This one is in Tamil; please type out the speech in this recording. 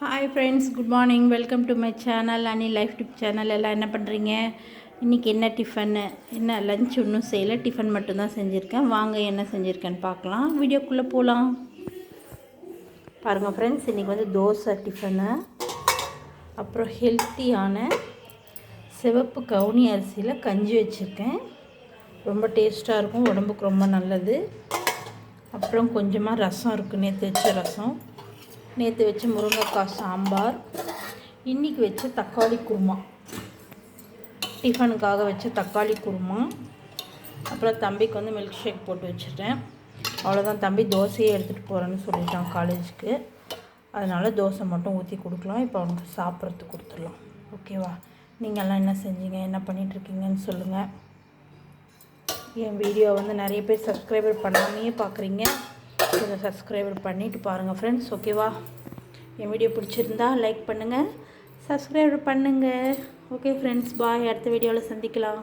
Hi friends good morning welcome to my channel any life tip channel எல்லாம் என்ன பண்ணுறீங்க இன்றைக்கி என்ன டிஃபனு என்ன லஞ்ச் ஒன்றும் செய்யலை. டிஃபன் மட்டும்தான் செஞ்சுருக்கேன். வாங்க என்ன செஞ்சுருக்கேன்னு பார்க்கலாம். வீடியோக்குள்ளே போகலாம் பாருங்கள் ஃப்ரெண்ட்ஸ் இன்றைக்கி வந்து தோசை டிஃபனு அப்புறம் ஹெல்த்தியான சிவப்பு கவுனி அரிசியில் கஞ்சி வச்சுருக்கேன். ரொம்ப டேஸ்ட்டாக இருக்கும். உடம்புக்கு ரொம்ப நல்லது. அப்புறம் கொஞ்சமாக ரசம் இருக்குது நேற்று வச்ச ரசம். நேற்று வச்ச முருங்கைக்காய் சாம்பார் இன்றைக்கி வச்ச தக்காளி குருமா. டிஃபனுக்காக வச்ச தக்காளி குருமா. அப்புறம் தம்பிக்கு வந்து மில்க் ஷேக் போட்டு வச்சுட்டேன். அவ்வளோதான் தம்பி தோசையே எடுத்துகிட்டு போகிறேன்னு சொல்லிட்டான் காலேஜுக்கு. அதனால் தோசை மட்டும் ஊற்றி கொடுக்கலாம். இப்போ அவனுக்கு சாப்பிட்றதுக்கு கொடுத்துடலாம். ஓகேவா? நீங்கள்லாம் என்ன செஞ்சீங்க? என்ன பண்ணிகிட்ருக்கீங்கன்னு சொல்லுங்கள் என் வீடியோ வந்து நிறைய பேர் சப்ஸ்கிரைபர் பண்ணாமையே பார்க்குறீங்க கொஞ்சம் சப்ஸ்கிரைபர் பண்ணிவிட்டு பாருங்கள் ஃப்ரெண்ட்ஸ் ஓகேவா என் வீடியோ பிடிச்சிருந்தா லைக் பண்ணுங்கள் சப்ஸ்கிரைபர் பண்ணுங்கள் ஓகே ஃப்ரெண்ட்ஸ் பாய் அடுத்த வீடியோவில் சந்திக்கலாம்.